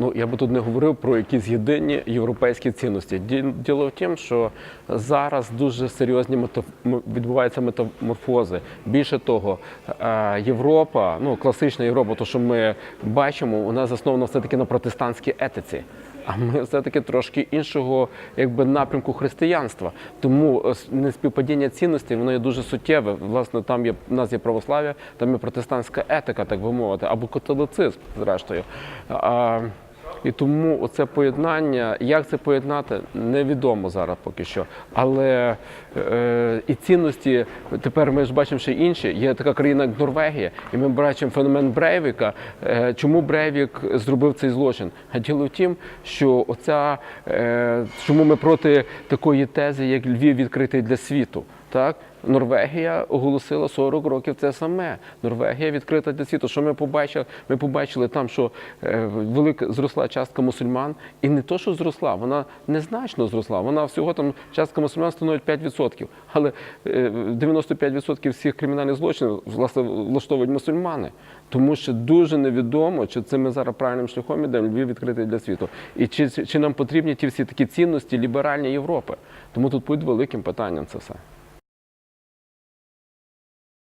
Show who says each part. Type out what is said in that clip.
Speaker 1: Ну я би тут не говорив про якісь єдині європейські цінності. Діло в тім, що зараз дуже серйозні мета- м- відбуваються метаморфози. Більше того, е, Європа, ну класична Європа, то що ми бачимо, вона заснована все таки на протестантській етиці. А ми все-таки трошки іншого якби напрямку християнства. Тому е, неспівпадіння цінностей воно є дуже суттєве. Власне, там є в нас є православ'я, там є протестантська етика, так би мовити, або католицизм, зрештою. І тому оце поєднання, як це поєднати, невідомо зараз поки що. Але е, і цінності тепер ми ж бачимо ще інші. Є така країна, як Норвегія, і ми бачимо феномен Брейвіка. Е, чому Брейвік зробив цей злочин? А діло в тім, що оця е, чому ми проти такої тези, як Львів відкритий для світу. Так, Норвегія оголосила 40 років це саме. Норвегія відкрита для світу. Що ми побачили? Ми побачили там, що е, велика зросла частка мусульман, і не то, що зросла, вона незначно зросла. Вона всього там частка мусульман становить 5%. Але е, 95% всіх кримінальних злочинів власне влаштовують мусульмани. Тому що дуже невідомо, чи це ми зараз правильним шляхом ідемо, Львів відкритий для світу. І чи, чи нам потрібні ті всі такі цінності ліберальні Європи. Тому тут будь великим питанням це все.